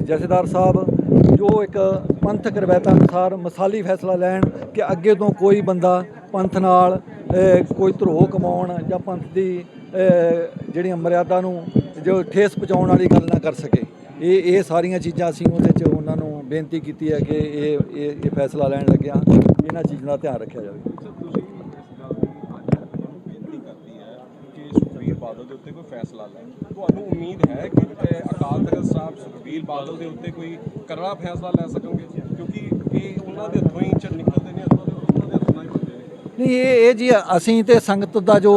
ਜਥੇਦਾਰ ਸਾਹਿਬ ਜੋ ਇੱਕ ਪੰਥਕ ਰਵਾਇਤਾਂ ਅਨੁਸਾਰ ਮਸਾਲੀ ਫੈਸਲਾ ਲੈਣ ਕਿ ਅੱਗੇ ਤੋਂ ਕੋਈ ਬੰਦਾ ਪੰਥ ਨਾਲ ਕੋਈ ਧਰੋਹ ਕਮਾਉਣ ਜਾਂ ਪੰਥ ਦੀ ਅਹ, ਜਿਹੜੀਆਂ ਮਰਿਆਦਾ ਨੂੰ ਜੋ ਠੇਸ ਪਹੁੰਚਾਉਣ ਵਾਲੀ ਗੱਲ ਨਾ ਕਰ ਸਕੇ। ਇਹ ਇਹ ਸਾਰੀਆਂ ਚੀਜ਼ਾਂ ਅਸੀਂ ਉਹਦੇ 'ਚ ਉਹਨਾਂ ਨੂੰ ਬੇਨਤੀ ਕੀਤੀ ਹੈ ਕਿ ਇਹ ਇਹ ਫੈਸਲਾ ਲੈਣ ਲੱਗਿਆ ਇਹਨਾਂ ਚੀਜ਼ਾਂ ਦਾ ਧਿਆਨ ਰੱਖਿਆ ਜਾਵੇ ਸਰ ਤੁਸੀਂ ਇਸ ਗੱਲ ਦੀ ਅੱਜ ਬੇਨਤੀ ਕਰਦੀ ਹੈ ਕਿ ਸੁਖਬੀਰ ਬਾਦਲ ਦੇ ਉੱਤੇ ਕੋਈ ਫੈਸਲਾ ਲੈ। ਤੁਹਾਨੂੰ ਉਮੀਦ ਹੈ ਕਿ ਅਕਾਲ ਤਖਤ ਸਾਹਿਬ ਸੁਖਬੀਰ ਬਾਦਲ ਦੇ ਉੱਤੇ ਕੋਈ ਕਰੜਾ ਫੈਸਲਾ ਲੈ ਸਕਣਗੇ? ਕਿਉਂਕਿ ਇਹ ਉਹਨਾਂ ਦੇ ਹੱਥੋਂ ਹੀ ਚ ਨਿਕਲਦੇ ਨੇ, ਉਹਨਾਂ ਦੇ ਹੱਥੋਂ ਹੀ ਹੁੰਦੇ ਨੇ। ਨਹੀਂ, ਇਹ ਇਹ ਜੀ, ਅਸੀਂ ਤੇ ਸੰਗਤ ਦਾ ਜੋ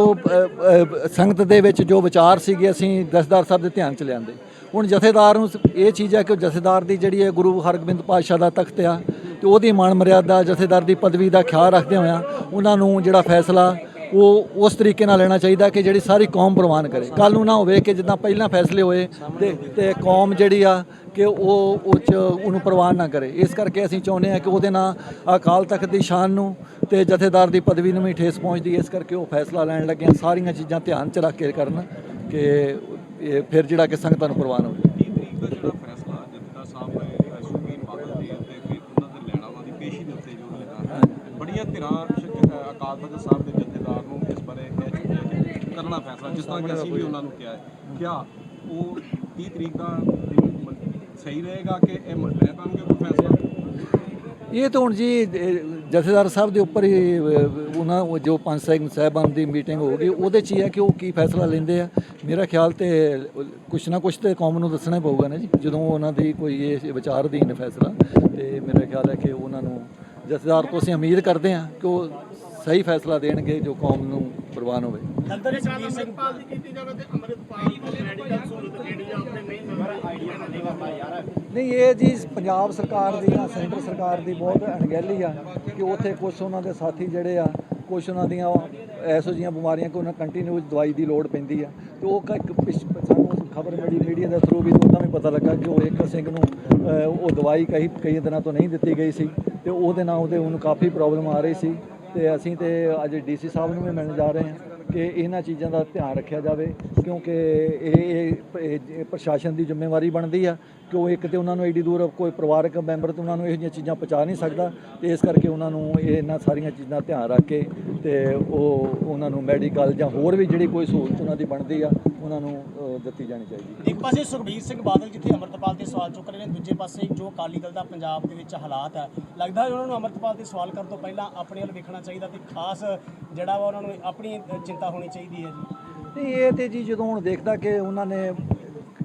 ਸੰਗਤ ਦੇ ਵਿੱਚ ਜੋ ਵਿਚਾਰ ਸੀਗੇ, ਅਸੀਂ ਦਸਦਾਰ ਸਾਹਿਬ ਦੇ ਧਿਆਨ ਚ ਲਿਆਂਦੇ। ਹੁਣ ਜਥੇਦਾਰ ਨੂੰ ਇਹ ਚੀਜ਼ ਹੈ ਕਿ ਉਹ ਜਥੇਦਾਰ ਦੀ ਜਿਹੜੀ ਹੈ, ਗੁਰੂ ਹਰਗੋਬਿੰਦ ਪਾਤਸ਼ਾਹ ਦਾ ਤਖਤ ਆ, ਤੇ ਉਹਦੀ ਮਾਣ ਮਰਿਆਦਾ ਜਥੇਦਾਰ ਦੀ ਪਦਵੀ ਦਾ ਖਿਆਲ ਰੱਖਦੇ ਹੋਇਆਂ ਉਹਨਾਂ ਨੂੰ ਜਿਹੜਾ ਫੈਸਲਾ ਉਹ ਉਸ ਤਰੀਕੇ ਨਾਲ ਲੈਣਾ ਚਾਹੀਦਾ ਕਿ ਜਿਹੜੀ ਸਾਰੀ ਕੌਮ ਪ੍ਰਵਾਨ ਕਰੇ ਕੱਲ ਨੂੰ ਨਾ ਹੋਵੇ ਕਿ ਜਿੱਦਾਂ ਪਹਿਲਾਂ ਫੈਸਲੇ ਹੋਏ ਤੇ ਤੇ ਕੌਮ ਜਿਹੜੀ ਆ ਕਿ ਉਹ ਉਹ 'ਚ ਉਹਨੂੰ ਪ੍ਰਵਾਨ ਨਾ ਕਰੇ ਇਸ ਕਰਕੇ ਅਸੀਂ ਚਾਹੁੰਦੇ ਹਾਂ ਕਿ ਉਹਦੇ ਨਾਲ ਅਕਾਲ ਤਖਤ ਦੀ ਸ਼ਾਨ ਨੂੰ ਤੇ ਜਥੇਦਾਰ ਦੀ ਪਦਵੀ ਨੂੰ ਵੀ ਠੇਸ ਪਹੁੰਚਦੀ ਹੈ। ਇਸ ਕਰਕੇ ਉਹ ਫੈਸਲਾ ਲੈਣ ਲੱਗੇ ਹਾਂ। ਸਾਰੀਆਂ ਚੀਜ਼ਾਂ ਧਿਆਨ 'ਚ ਰੱਖ ਕੇ ਕਰਨ ਕਿ ਇਹ ਫਿਰ ਜਿਹੜਾ ਕਿ ਸੰਗਤਾਂ ਨੂੰ ਪ੍ਰਵਾਨ ਹੋਵੇ 30 ਬੜੀਆਂ ਧਿਰਾਂ ਅਕਾਲ ਤਖਤ ਸਾਹਿਬ ਦੇ ਜਥੇਦਾਰ ਨੂੰ ਇਸ ਬਾਰੇ ਕਹਿ ਚੁੱਕੇ ਕਿ ਕਰਨਾ ਫੈਸਲਾ, ਜਿਸ ਤਰ੍ਹਾਂ ਕਿ ਅਸੀਂ ਵੀ ਉਹਨਾਂ ਨੂੰ ਕਿਹਾ ਹੈ। ਕਿਆ, ਉਹ 30 ਤਰੀਕ ਦਾ ਦਿਨ ਸਹੀ ਰਹੇਗਾ ਕਿ ਇਹ ਲੈ ਪਾਉਣਗੇ ਕੋਈ ਫੈਸਲਾ? ਇਹ ਤਾਂ ਹੁਣ ਜੀ ਜਥੇਦਾਰ ਸਾਹਿਬ ਦੇ ਉੱਪਰ ਹੀ ਉਹਨਾਂ ਜੋ ਪੰਜ ਸਿੰਘ ਸਾਹਿਬਾਨ ਦੀ ਮੀਟਿੰਗ ਹੋਊਗੀ ਉਹਦੇ 'ਚ ਹੀ ਹੈ ਕਿ ਉਹ ਕੀ ਫੈਸਲਾ ਲੈਂਦੇ ਆ। ਮੇਰਾ ਖਿਆਲ ਤੇ ਕੁਛ ਨਾ ਕੁਛ ਤੇ ਕੌਮ ਨੂੰ ਦੱਸਣਾ ਹੀ ਪਊਗਾ ਨਾ ਜੀ, ਜਦੋਂ ਉਹਨਾਂ ਦੀ ਕੋਈ ਇਹ ਵਿਚਾਰ ਅਧੀਨ ਫੈਸਲਾ। ਤੇ ਮੇਰਾ ਖਿਆਲ ਹੈ ਕਿ ਉਹਨਾਂ ਨੂੰ, ਜਥੇਦਾਰ ਤੋਂ ਅਸੀਂ ਉਮੀਦ ਕਰਦੇ ਹਾਂ ਕਿ ਉਹ ਸਹੀ ਫੈਸਲਾ ਦੇਣਗੇ ਜੋ ਕੌਮ ਨੂੰ ਪ੍ਰਵਾਨ ਹੋਵੇ। ਲੰਦਰ ਦੇ ਸੁਖਬੀਰ ਸਿੰਘ ਪਾਲ ਦੀ ਕੀਤੀ ਜਾਵੇ ਤੇ ਅੰਮ੍ਰਿਤਪਾਲ ਦੀ ਮੈਡੀਕਲ ਸਹੂਲਤ ਜਿਹੜੀ ਆ ਆਪਣੇ ਨਹੀਂ ਨਹੀਂ ਇਹ ਜੀ ਪੰਜਾਬ ਸਰਕਾਰ ਦੀ ਜਾਂ ਸੈਂਟਰ ਸਰਕਾਰ ਦੀ ਬਹੁਤ ਅਣਗਹਿਲੀ ਆ ਕਿ ਉੱਥੇ ਕੁਝ ਉਹਨਾਂ ਦੇ ਸਾਥੀ ਜਿਹੜੇ ਆ ਕੁਝ ਉਹਨਾਂ ਦੀਆਂ ਐਸੋ ਜੀਆਂ ਬਿਮਾਰੀਆਂ ਕਿ ਉਹਨਾਂ ਕੰਟੀਨਿਊ ਦਵਾਈ ਦੀ ਲੋੜ ਪੈਂਦੀ ਆ। ਤੇ ਉਹ ਕ- ਇੱਕ ਪਿਛ- ਸਾਨੂੰ ਖਬਰ ਮਿਲੀ ਮੀਡੀਆ ਦੇ ਥਰੂ ਵੀ ਉਦੋਂ ਵੀ ਪਤਾ ਲੱਗਾ ਕਿ ਉਹ ਇੱਕ ਸਿੰਘ ਨੂੰ ਉਹ ਦਵਾਈ ਕਈ ਕਈ ਦਿਨਾਂ ਤੋਂ ਨਹੀਂ ਦਿੱਤੀ ਗਈ ਸੀ ਤੇ ਉਹਦੇ ਨਾਲ ਉਹਦੇ ਉਹਨੂੰ ਕਾਫੀ ਪ੍ਰੋਬਲਮ ਆ ਰਹੀ ਸੀ। ਤੇ ਅਸੀਂ ਤੇ ਅੱਜ ਡੀਸੀ ਸਾਹਿਬ ਨੂੰ ਵੀ ਮਿਲਣ ਜਾ ਰਹੇ ਹਾਂ ਕਿ ਇਹਨਾਂ ਚੀਜ਼ਾਂ ਦਾ ਧਿਆਨ ਰੱਖਿਆ ਜਾਵੇ, ਕਿਉਂਕਿ ਇਹ, ਇਹ- ਪ੍ਰਸ਼ਾਸਨ ਦੀ ਜ਼ਿੰਮੇਵਾਰੀ ਬਣਦੀ ਆ ਕਿ ਉਹ ਇੱਕ ਤੇ ਉਹਨਾਂ ਨੂੰ ਐਡੀ ਦੂਰ ਕੋਈ ਪਰਿਵਾਰਕ ਮੈਂਬਰ ਤੇ ਉਹਨਾਂ ਨੂੰ ਇਹੋ ਜਿਹੀਆਂ ਚੀਜ਼ਾਂ ਪਹੁੰਚਾ ਨਹੀਂ ਸਕਦਾ ਤੇ ਇਸ ਕਰਕੇ ਉਹਨਾਂ ਨੂੰ ਇਹ ਇਹਨਾਂ ਸਾਰੀਆਂ ਚੀਜ਼ਾਂ ਧਿਆਨ ਰੱਖ ਕੇ ਤੇ ਉਹ ਉਹਨਾਂ ਨੂੰ ਮੈਡੀਕਲ ਜਾਂ ਹੋਰ ਵੀ ਜਿਹੜੀ ਕੋਈ ਸਹੂਲਤ ਉਹਨਾਂ ਦੀ ਬਣਦੀ ਆ ਉਹਨਾਂ ਨੂੰ ਦਿੱਤੀ ਜਾਣੀ ਚਾਹੀਦੀ। ਇੱਕ ਪਾਸੇ ਸੁਖਬੀਰ ਸਿੰਘ ਬਾਦਲ ਜਿੱਥੇ ਅੰਮ੍ਰਿਤਪਾਲ ਤੇ ਸਵਾਲ ਚੁੱਕ ਰਹੇ ਨੇ ਦੂਜੇ ਪਾਸੇ ਜੋ ਅਕਾਲੀ ਦਲ ਦਾ ਪੰਜਾਬ ਦੇ ਵਿੱਚ ਹਾਲਾਤ ਹੈ ਲੱਗਦਾ ਹੈ ਉਹਨਾਂ ਨੂੰ ਅੰਮ੍ਰਿਤਪਾਲ ਤੇ ਸਵਾਲ ਕਰਨ ਤੋਂ ਪਹਿਲਾਂ ਆਪਣੇ ਵੱਲ ਵੇਖਣਾ ਚਾਹੀਦਾ ਤੇ ਖਾਸ ਜਿਹੜਾ ਵਾ ਉਹਨਾਂ ਨੂੰ ਆਪਣੀ ਚਿੰਤਾ ਹੋਣੀ ਚਾਹੀਦੀ ਹੈ ਜੀ। ਨਹੀਂ ਇਹ ਤੇ ਜੀ ਜਦੋਂ ਹੁਣ ਦੇਖਦਾ ਕਿ ਉਹਨਾਂ ਨੇ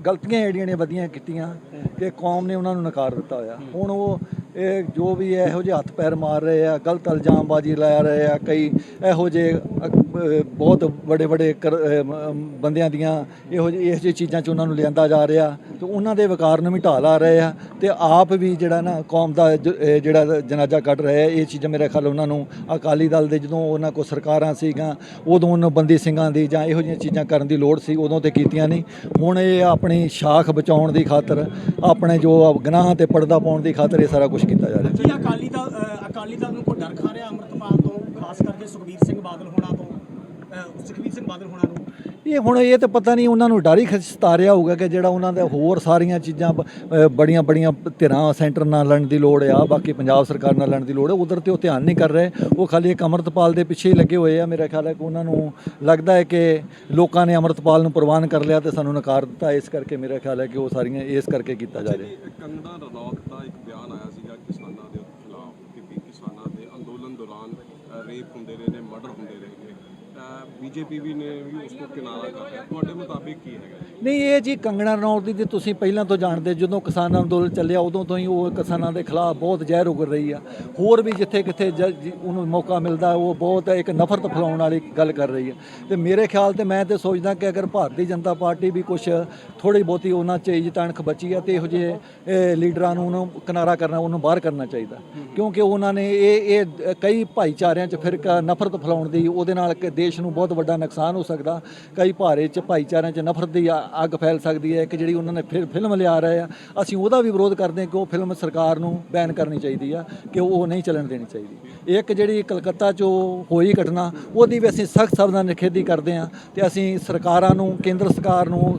ਗਲਤੀਆਂ ਜਿਹੜੀਆਂ ਨੇ ਵਧੀਆਂ ਕੀਤੀਆਂ ਕਿ ਕੌਮ ਨੇ ਉਹਨਾਂ ਨੂੰ ਨਕਾਰ ਦਿੱਤਾ ਹੋਇਆ। ਹੁਣ ਉਹ ਇਹ ਜੋ ਵੀ ਇਹੋ ਜਿਹੇ ਹੱਥ ਪੈਰ ਮਾਰ ਰਹੇ ਆ ਗਲਤ ਇਲਜ਼ਾਮਬਾਜ਼ੀ ਲਾ ਰਹੇ ਆ ਕਈ ਇਹੋ ਜਿਹੇ ਬਹੁਤ ਵੱਡੇ ਵੱਡੇ ਕਰ- ਬੰਦਿਆਂ ਦੀਆਂ ਇਹੋ ਜਿਹੇ, ਇਹੋ ਜਿਹੀ ਚੀਜ਼ਾਂ 'ਚ ਉਹਨਾਂ ਨੂੰ ਲਿਆਂਦਾ ਜਾ ਰਿਹਾ। ਤੇ ਉਹਨਾਂ ਦੇ ਵਿਕਾਰ ਨੂੰ ਵੀ ਢਾਲ ਆ ਰਹੇ ਆ। ਤੇ ਆਪ ਵੀ ਜਿਹੜਾ ਨਾ ਕੌਮ ਦਾ ਜਿਹੜਾ ਜਨਾਜ਼ਾ ਕੱਢ ਰਿਹਾ ਇਹ ਚੀਜ਼ਾਂ ਮੇਰੇ ਖਿਆਲ ਉਹਨਾਂ ਨੂੰ ਅਕਾਲੀ ਦਲ ਦੇ ਜਦੋਂ ਉਹਨਾਂ ਕੋ ਸਰਕਾਰਾਂ ਸੀਗੀਆਂ, ਉਦੋਂ ਉਹਨਾਂ ਬੰਦੀ ਸਿੰਘਾਂ ਦੀ ਜਾਂ ਇਹੋ ਜਿਹੀਆਂ ਚੀਜ਼ਾਂ ਕਰਨ ਦੀ ਲੋੜ ਸੀ, ਉਦੋਂ ਤੇ ਕੀਤੀਆਂ ਨਹੀਂ। ਹੁਣ ਇਹ ਆਪਣੀ ਸ਼ਾਖ ਬਚਾਉਣ ਦੀ ਖਾਤਰ, ਆਪਣੇ ਜੋ ਗੁਨਾਹ ਤੇ ਪਰਦਾ ਪਾਉਣ ਦੀ ਖਾਤਰ ਇਹ ਸਾਰਾ ਕੁਝ ਕੀਤਾ ਜਾ ਰਿਹਾ। ਕੀ ਅਕਾਲੀ ਦਲ ਅਕਾਲੀ ਦਲ ਨੂੰ ਕੋਈ ਡਰ ਖਾ ਰਿਹਾ ਅੰਮ੍ਰਿਤਪਾਲ ਤੋਂ, ਖਾਸ ਕਰਕੇ ਸੁਖਬੀਰ ਸਿੰਘ ਬਾਦਲ ਹੋਣਾ ਤੋਂ? ਅ, ਸੁਖਬੀਰ ਸਿੰਘ ਬਾਦਲ ਹੋਣਾ ਨੂੰ? ਇਹ ਹੁਣ ਇਹ ਤਾਂ ਪਤਾ ਨਹੀਂ ਉਹਨਾਂ ਨੂੰ ਡਰ ਹੀ ਸਤਾਰਿਆ ਹੋਊਗਾ ਕਿ ਜਿਹੜਾ ਉਹਨਾਂ ਦੇ ਹੋਰ ਸਾਰੀਆਂ ਚੀਜ਼ਾਂ ਬੜੀਆਂ ਬੜੀਆਂ ਧਿਰਾਂ ਸੈਂਟਰ ਨਾਲ ਲੜਨ ਦੀ ਲੋੜ ਆ ਬਾਕੀ ਪੰਜਾਬ ਸਰਕਾਰ ਨਾਲ ਲੜਨ ਦੀ ਲੋੜ ਹੈ ਉਧਰ ਤੇ ਉਹ ਧਿਆਨ ਨਹੀਂ ਕਰ ਰਹੇ। ਉਹ ਖਾਲੀ ਇੱਕ ਅੰਮ੍ਰਿਤਪਾਲ ਦੇ ਪਿੱਛੇ ਹੀ ਲੱਗੇ ਹੋਏ ਆ ਮੇਰਾ ਖਿਆਲ ਹੈ ਕਿ ਉਹਨਾਂ ਨੂੰ ਲੱਗਦਾ ਹੈ ਕਿ ਲੋਕਾਂ ਨੇ ਅੰਮ੍ਰਿਤਪਾਲ ਨੂੰ ਪ੍ਰਵਾਨ ਕਰ ਲਿਆ ਤੇ ਸਾਨੂੰ ਨਕਾਰ ਦਿੱਤਾ ਇਸ ਕਰਕੇ ਮੇਰਾ ਖਿਆਲ ਹੈ ਕਿ ਉਹ ਸਾਰੀਆਂ ਇਸ ਕਰਕੇ ਕੀਤਾ ਜਾ ਰਿਹਾ। ਕੰਗਣਾ ਰਣੌਤ ਦਾ ਇੱਕ ਬਿਆਨ ਆਇਆ ਸੀਗਾ ਕਿਸਾਨਾਂ ਦੇ ਖਿਲਾਫ ਕਿ ਕਿਸਾਨਾਂ ਦੇ ਅੰਦੋਲਨ ਦੌਰਾਨ ਰੇਪ ਹੁੰਦੇ ਰਹੇ ਨੇ ਮਰਡਰ ਹੁੰਦੇ ਰਹੇ ਨੇ। ਬੀਜੇਪੀ ਵੀ ਨੇ ਵੀ ਉਸ ਤੋਂ ਕਿਨਾਰਾ ਕਰ ਰਿਹਾ ਤੁਹਾਡੇ ਮੁਤਾਬਿਕ ਕੀ ਹੈਗਾ ਨਹੀਂ ਇਹ ਜੀ ਕੰਗਣਾ ਰਣੌਤ ਦੀ ਤੇ ਤੁਸੀਂ ਪਹਿਲਾਂ ਤੋਂ ਜਾਣਦੇ ਜਦੋਂ ਕਿਸਾਨ ਅੰਦੋਲਨ ਚੱਲਿਆ ਉਦੋਂ ਤੋਂ ਹੀ ਉਹ ਕਿਸਾਨਾਂ ਦੇ ਖਿਲਾਫ ਬਹੁਤ ਜ਼ਹਿਰ ਉਗਰ ਰਹੀ ਆ। ਹੋਰ ਵੀ ਜਿੱਥੇ ਕਿੱਥੇ ਉਹਨੂੰ ਮੌਕਾ ਮਿਲਦਾ ਉਹ ਬਹੁਤ ਇੱਕ ਨਫ਼ਰਤ ਫੈਲਾਉਣ ਵਾਲੀ ਗੱਲ ਕਰ ਰਹੀ ਹੈ ਤੇ ਮੇਰੇ ਖਿਆਲ ਤੇ ਮੈਂ ਤੇ ਸੋਚਦਾ ਕਿ ਅਗਰ ਭਾਰਤੀ ਜਨਤਾ ਪਾਰਟੀ ਵੀ ਕੁਝ ਥੋੜੀ ਬਹੁਤੀ ਉਹਨਾਂ ਚ ਇੱਜ਼ਤ ਅਣਖ ਬਚੀ ਆ ਤੇ ਇਹੋ ਜਿਹੇ ਲੀਡਰਾਂ ਨੂੰ ਉਹਨੂੰ ਕਿਨਾਰਾ ਕਰਨਾ ਉਹਨੂੰ ਬਾਹਰ ਕਰਨਾ ਚਾਹੀਦਾ। ਕਿਉਂਕਿ ਉਹਨਾਂ ਨੇ ਇਹ ਇਹ ਕਈ ਭਾਈਚਾਰਿਆਂ 'ਚ ਫਿਰ ਨਫ਼ਰਤ ਫੈਲਾਉਣ ਦੀ ਉਹਦੇ ਨਾਲ ਕਿ ਦੇਸ਼ ਨੂੰ ਬਹੁਤ ਵੱਡਾ ਨੁਕਸਾਨ ਹੋ ਸਕਦਾ। ਕਈ ਭਾਰੇ 'ਚ, ਭਾਈਚਾਰਿਆਂ 'ਚ ਨਫ਼ਰਤ ਦੀ ਅੱਗ ਫੈਲ ਸਕਦੀ ਹੈ। ਕਿ ਜਿਹੜੀ ਉਹਨਾਂ ਨੇ ਫਿਰ ਫਿਲਮ ਲਿਆ ਰਹੇ ਆ, ਅਸੀਂ ਉਹਦਾ ਵੀ ਵਿਰੋਧ ਕਰਦੇ ਹਾਂ ਕਿ ਉਹ ਫਿਲਮ ਸਰਕਾਰ ਨੂੰ ਬੈਨ ਕਰਨੀ ਚਾਹੀਦੀ ਆ, ਕਿ ਉਹ ਨਹੀਂ ਚੱਲਣ ਦੇਣੀ ਚਾਹੀਦੀ। ਇੱਕ ਜਿਹੜੀ ਕਲਕੱਤਾ 'ਚੋਂ ਹੋਈ ਘਟਨਾ, ਉਹਦੀ ਵੀ ਅਸੀਂ ਸਖਤ ਸ਼ਬਦਾਂ ਨਾਲ ਨਿਖੇਧੀ ਕਰਦੇ ਹਾਂ ਤੇ ਅਸੀਂ ਸਰਕਾਰਾਂ ਨੂੰ, ਕੇਂਦਰ ਸਰਕਾਰ ਨੂੰ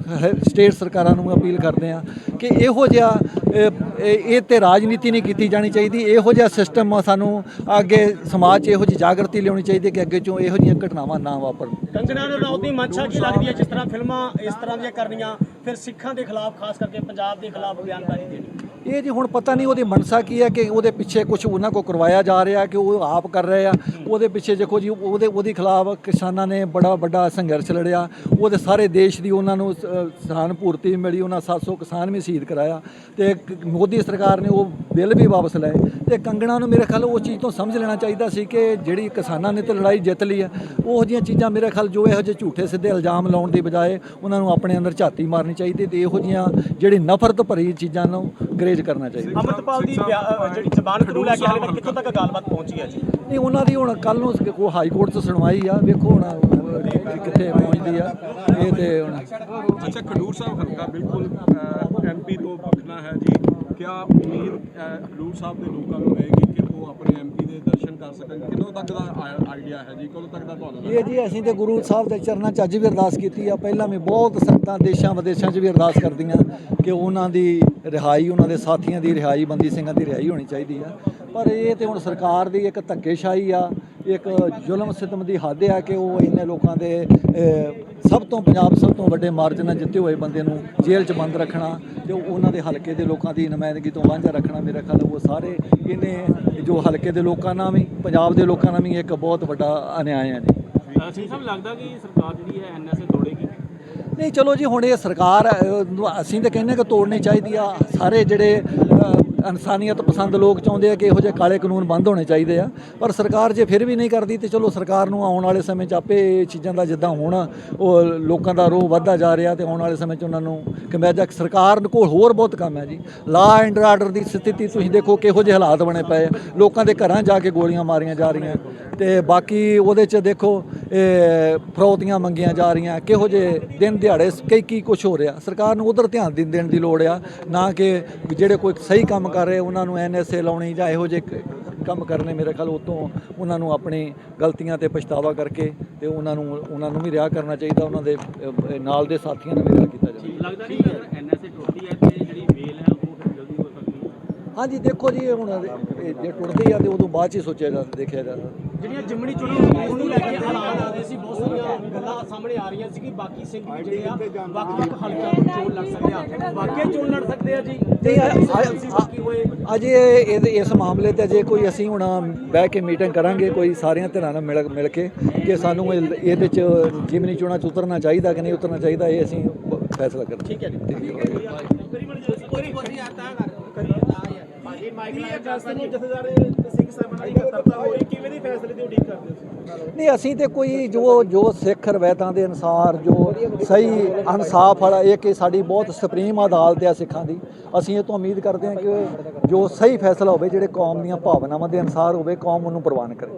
ਸਟੇਟ ਸਰਕਾਰਾਂ ਨੂੰ ਅਪੀਲ ਕਰਦੇ ਹਾਂ ਕਿ ਇਹੋ ਜਿਹਾ ਇਹ ਇਹ- ਤੇ ਰਾਜਨੀਤੀ ਨਹੀਂ ਕੀਤੀ ਜਾਣੀ ਚਾਹੀਦੀ। ਇਹੋ ਜਿਹਾ ਸਿਸਟਮ ਸਾਨੂੰ ਅੱਗੇ ਸਮਾਜ 'ਚ ਇਹੋ ਜਿਹੀ ਜਾਗਰਤੀ ਲਿਆਉਣੀ ਚਾਹੀਦੀ ਹੈ ਕਿ ਅੱਗੇ ਚੋਂ ਇਹੋ ਜਿਹੀਆਂ ਘਟਨਾਵਾਂ ਨਾ ਵਾਪਰਨ ਕੰਗਣਾ ਰਣੌਤ ਦੀ ਮਨਸ਼ਾ ਕੀ ਲੱਗਦੀ ਹੈ? ਜਿਸ ਤਰ੍ਹਾਂ ਫਿਲਮਾਂ ਇਸ ਤਰ੍ਹਾਂ ਦੀਆਂ ਕਰਨੀਆਂ ਫਿਰ ਸਿੱਖਾਂ ਦੇ ਖਿਲਾਫ ਖਾਸ ਕਰਕੇ ਪੰਜਾਬ ਦੇ ਖਿਲਾਫ ਬਿਆਨਬਾਜ਼ੀ ਦੇਣੀ। ਇਹ ਜੀ ਹੁਣ ਪਤਾ ਨਹੀਂ ਉਹਦੀ ਮਨਸਾ ਕੀ ਹੈ ਕਿ ਉਹਦੇ ਪਿੱਛੇ ਕੁਝ ਉਹਨਾਂ ਕੋ ਕਰਵਾਇਆ ਜਾ ਰਿਹਾ ਕਿ ਉਹ ਆਪ ਕਰ ਰਹੇ ਆ। ਉਹਦੇ ਪਿੱਛੇ ਦੇਖੋ ਜੀ ਉਹਦੇ ਉਹਦੇ ਖਿਲਾਫ ਕਿਸਾਨਾਂ ਨੇ ਬੜਾ ਵੱਡਾ ਸੰਘਰਸ਼ ਲੜਿਆ। ਉਹਦੇ ਸਾਰੇ ਦੇਸ਼ ਦੀ ਉਹਨਾਂ ਨੂੰ ਸਹਾਨ ਪੂਰਤੀ ਮਿਲੀ ਉਹਨਾਂ 700 ਕਿਸਾਨ ਵੀ ਸ਼ਹੀਦ ਕਰਾਇਆ। ਤੇ ਮੋਦੀ ਸਰਕਾਰ ਨੇ ਉਹ ਬਿੱਲ ਵੀ ਵਾਪਸ ਲਏ। ਤੇ ਕੰਗਣਾ ਨੂੰ ਮੇਰੇ ਖਿਆਲ ਉਹ ਚੀਜ਼ ਤੋਂ ਸਮਝ ਲੈਣਾ ਚਾਹੀਦਾ ਸੀ ਕਿ ਜਿਹੜੀ ਕਿਸਾਨਾਂ ਨੇ ਤਾਂ ਲੜਾਈ ਜਿੱਤ ਲਈ ਹੈ ਉਹ ਜਿਹੀਆਂ ਚੀਜ਼ਾਂ ਮੇਰੇ ਖਿਆਲ ਜੋ ਇਹੋ ਜਿਹੇ ਝੂਠੇ ਸਿੱਧੇ ਇਲਜ਼ਾਮ ਲਾਉਣ ਦੀ ਬਜਾਏ ਉਹਨਾਂ ਨੂੰ ਆਪਣੇ ਅੰਦਰ ਝਾਤੀ ਮਾਰਨੀ ਚਾਹੀਦੀ ਤੇ ਇਹੋ ਜਿਹੀਆਂ ਜਿਹੜੀ ਨਫ਼ਰਤ ਭਰੀ ਚੀਜ਼ਾਂ ਨੂੰ ਗਰੇਜ ਕਰਨਾ ਚਾਹੀਦਾ। ਅਮਰਤਪਾਲ ਦੀ ਜਿਹੜੀ ਜ਼ਬਾਨ ਨੂੰ ਲੈ ਕੇ ਹਾਲੇ ਤੱਕ ਕਿੱਥੋਂ ਤੱਕ ਗੱਲਬਾਤ ਪਹੁੰਚੀ ਹੈ ਜੀ? ਨਹੀਂ ਉਹਨਾਂ ਦੀ ਹੁਣ ਕੱਲ ਨੂੰ ਕੋ ਹਾਈ ਕੋਰਟ 'ਚ ਸੁਣਵਾਈ ਆ ਵੇਖੋ ਹੁਣ ਕਿੱਥੇ ਪਹੁੰਚਦੀ ਆ। ਇਹ ਤੇ ਹੁਣ ਅੱਛਾ ਖਡੂਰ ਸਾਹਿਬ ਹਲਕਾ ਬਿਲਕੁਲ ਐਮਪੀ ਤੋਂ ਵੱਖਣਾ ਹੈ ਜੀ ਕਿਆ ਉਮੀਦ ਖਡੂਰ ਸਾਹਿਬ ਦੇ ਲੋਕਾਂ ਨੂੰ ਰਹੇਗੀ? ਉਹ ਆਪਣੇ ਐਮਪੀ ਦੇ ਦਰਸ਼ਨ ਕਰ ਸਕਣਗੇ ਕਿਦੋਂ ਤੱਕ ਦਾ ਆਈਡੀਆ ਹੈ ਜੀ? ਕਦੋਂ ਤੱਕ ਦਾ ਤੁਹਾਨੂੰ ਇਹ ਜੀ ਅਸੀਂ ਤੇ ਗੁਰੂ ਸਾਹਿਬ ਦੇ ਚਰਨਾਂ 'ਚ ਅੱਜ ਵੀ ਅਰਦਾਸ ਕੀਤੀ ਆ। ਪਹਿਲਾਂ ਵੀ ਬਹੁਤ ਸੰਗਤਾਂ ਦੇਸ਼ਾਂ ਵਿਦੇਸ਼ਾਂ 'ਚ ਵੀ ਅਰਦਾਸ ਕਰਦੀਆਂ ਕਿ ਉਹਨਾਂ ਦੀ ਰਿਹਾਈ, ਉਹਨਾਂ ਦੇ ਸਾਥੀਆਂ ਦੀ ਰਿਹਾਈ, ਬੰਦੀ ਸਿੰਘਾਂ ਦੀ ਰਿਹਾਈ ਹੋਣੀ ਚਾਹੀਦੀ ਆ। ਪਰ ਇਹ ਤੇ ਹੁਣ ਸਰਕਾਰ ਦੀ ਇੱਕ ਧੱਕੇਸ਼ਾਹੀ ਆ। ਇੱਕ ਜ਼ੁਲਮ ਸਿਤਮ ਦੀ ਹੱਦ ਆ ਕਿ ਉਹ ਇੰਨੇ ਲੋਕਾਂ ਦੇ ਸਭ ਤੋਂ ਪੰਜਾਬ ਸਭ ਤੋਂ ਵੱਡੇ ਮਾਰਜਨ ਜਿੱਤੇ ਹੋਏ ਬੰਦੇ ਨੂੰ ਜੇਲ੍ਹ 'ਚ ਬੰਦ ਰੱਖਣਾ ਤੇ ਉਹਨਾਂ ਦੇ ਹਲਕੇ ਦੇ ਲੋਕਾਂ ਦੀ ਨੁਮਾਇੰਦਗੀ ਤੋਂ ਵਾਂਝਾ ਰੱਖਣਾ ਮੇਰੇ ਖਿਆਲ ਉਹ ਸਾਰੇ ਇਹਨੇ ਜੋ ਹਲਕੇ ਦੇ ਲੋਕਾਂ ਨਾਲ ਵੀ ਪੰਜਾਬ ਦੇ ਲੋਕਾਂ ਨਾਲ ਵੀ ਇੱਕ ਬਹੁਤ ਵੱਡਾ ਅਨਿਆਏ ਹੈ ਜੀ। ਸਿੰਘ ਸਾਹਿਬ ਲੱਗਦਾ ਕਿ ਸਰਕਾਰ ਜਿਹੜੀ ਹੈ ਐਨਐਸਏ ਤੋੜੇਗੀ? ਨਹੀਂ ਚਲੋ ਜੀ ਹੁਣ ਇਹ ਸਰਕਾਰ ਅਸੀਂ ਤਾਂ ਕਹਿੰਦੇ ਕਿ ਤੋੜਨੀ ਚਾਹੀਦੀ ਆ। ਸਾਰੇ ਜਿਹੜੇ ਇਨਸਾਨੀਅਤ ਪਸੰਦ ਲੋਕ ਚਾਹੁੰਦੇ ਆ ਕਿ ਇਹੋ ਜਿਹੇ ਕਾਲੇ ਕਾਨੂੰਨ ਬੰਦ ਹੋਣੇ ਚਾਹੀਦੇ ਆ। ਪਰ ਸਰਕਾਰ ਜੇ ਫਿਰ ਵੀ ਨਹੀਂ ਕਰਦੀ ਤੇ ਚਲੋ ਸਰਕਾਰ ਨੂੰ ਆਉਣ ਵਾਲੇ ਸਮੇਂ 'ਚ ਆਪੇ ਇਹ ਚੀਜ਼ਾਂ ਦਾ ਜਿੱਦਾਂ ਹੁਣ ਉਹ ਲੋਕਾਂ ਦਾ ਰੋਹ ਵੱਧਦਾ ਜਾ ਰਿਹਾ ਤੇ ਆਉਣ ਵਾਲੇ ਸਮੇਂ 'ਚ ਉਹਨਾਂ ਨੂੰ ਕਮਿਆਜਾ ਸਰਕਾਰ ਕੋਲ ਹੋਰ ਬਹੁਤ ਕੰਮ ਹੈ ਜੀ। ਲਾ ਐਂਡ ਆਰਡਰ ਦੀ ਸਥਿਤੀ ਤੁਸੀਂ ਦੇਖੋ ਕਿਹੋ ਜਿਹੇ ਹਾਲਾਤ ਬਣੇ ਪਏ ਲੋਕਾਂ ਦੇ ਘਰਾਂ ਜਾ ਕੇ ਗੋਲੀਆਂ ਮਾਰੀਆਂ ਜਾ ਰਹੀਆਂ। ਤੇ ਬਾਕੀ ਉਹਦੇ 'ਚ ਦੇਖੋ, ਇਹ ਫਰੌਤੀਆਂ ਮੰਗੀਆਂ ਜਾ ਰਹੀਆਂ। ਕਿਹੋ ਜਿਹੇ ਦਿਨ ਦਿਹਾੜੇ, ਕਈ ਕੀ ਕੁਝ ਹੋ ਰਿਹਾ। ਸਰਕਾਰ ਨੂੰ ਉਧਰ ਧਿਆਨ ਦੇਣ ਦੇਣ ਦੀ ਲੋੜ ਆ। ਨਾ ਕਿ ਜਿਹੜੇ ਕੋਈ ਸਹੀ ਕੰਮ ਕਰ ਰਹੇ ਉਹਨਾਂ ਨੂੰ ਐਨਐਸਏ ਲਾਉਣੀ ਜਾਂ ਇਹੋ ਜਿਹੇ ਕੰਮ ਕਰਨੇ ਮੇਰੇ ਖਿਆਲ ਉਤੋਂ ਉਹਨਾਂ ਨੂੰ ਆਪਣੀ ਗਲਤੀਆਂ ਤੇ ਪਛਤਾਵਾ ਕਰਕੇ ਤੇ ਉਹਨਾਂ ਨੂੰ ਉਹਨਾਂ ਨੂੰ ਵੀ ਰਿਹਾ ਕਰਨਾ ਚਾਹੀਦਾ ਉਹਨਾਂ ਦੇ ਨਾਲ ਦੇ ਸਾਥੀਆਂ ਨੂੰ ਵੀ ਰਿਹਾ ਕੀਤਾ ਜਾਵੇ। ਲੱਗਦਾ ਨਹੀਂ ਅਗਰ ਐਨਐਸਏ ਟੁੱਟਦੀ ਹੈ ਤੇ ਜਿਹੜੀ ਵੇਲ ਹੈ ਉਹ ਜਲਦੀ ਹੋ ਸਕਦੀ ਹੈ? ਹਾਂਜੀ ਦੇਖੋ ਜੀ ਹੁਣ ਜੇ ਟੁੱਟਦੀ ਆ ਤੇ ਉਦੋਂ ਬਾਅਦ ਚ ਹੀ ਸੋਚਿਆ ਜਾ ਦੇਖਿਆ ਜਾਂਦਾ ਜਿਹੜੀਆਂ ਜਿਮਣੀ ਚੋਣਾਂ ਨੂੰ ਲੈ ਕੇ ਹਾਲਾਤ ਆ ਰਹੇ ਸੀ ਬਹੁਤ ਸਾਰੀਆਂ ਗੱਲਾਂ ਸਾਹਮਣੇ ਆ ਰਹੀਆਂ ਸੀ ਕਿ ਬਾਕੀ ਸਿੰਘ ਵੀ ਜਿਹੜੇ ਆ ਵੱਖ ਵੱਖ ਹਲਕਿਆਂ ਤੋਂ ਚੋਣ ਲੜ ਸਕਦੇ ਆ ਵਾਕਈ ਚੋਣ ਲੜ ਸਕਦੇ ਆ ਜੀ ਬਾਕੀ ਅਜੇ ਇਸ ਮਾਮਲੇ ਤੇ ਅਜੇ ਕੋਈ ਅਸੀਂ ਹੁਣ ਬਹਿ ਕੇ ਮੀਟਿੰਗ ਕਰਾਂਗੇ ਕੋਈ ਸਾਰੀਆਂ ਧਿਰਾਂ ਨਾਲ ਮਿਲ ਮਿਲ ਕੇ ਕਿ ਸਾਨੂੰ ਇਹ- ਇਹਦੇ ਚ ਜਿਮਨੀ ਚੋਣਾਂ ਚ ਉਤਰਨਾ ਚਾਹੀਦਾ ਕਿ ਨਹੀਂ ਉਤਰਨਾ ਚਾਹੀਦਾ ਇਹ ਅਸੀਂ ਫੈਸਲਾ ਕਰਾਂਗੇ ਠੀਕ ਹੈ ਜੀ ਨਹੀਂ, ਅਸੀਂ ਤੇ ਕੋਈ ਜੋ ਜੋ ਸਿੱਖ ਰਵਾਇਤਾਂ ਦੇ ਅਨੁਸਾਰ, ਜੋ ਸਹੀ ਇਨਸਾਫ ਵਾਲਾ, ਇਹ ਕਿ ਸਾਡੀ ਬਹੁਤ ਸੁਪਰੀਮ ਅਦਾਲਤ ਹੈ ਸਿੱਖਾਂ ਦੀ। ਅਸੀਂ ਇਹ ਤੋਂ ਉਮੀਦ ਕਰਦੇ ਹਾਂ ਕਿ ਜੋ ਸਹੀ ਫੈਸਲਾ ਹੋਵੇ, ਜਿਹੜੇ ਕੌਮ ਦੀਆਂ ਭਾਵਨਾਵਾਂ ਦੇ ਅਨੁਸਾਰ ਹੋਵੇ, ਕੌਮ ਉਹਨੂੰ ਪ੍ਰਵਾਨ ਕਰੇ।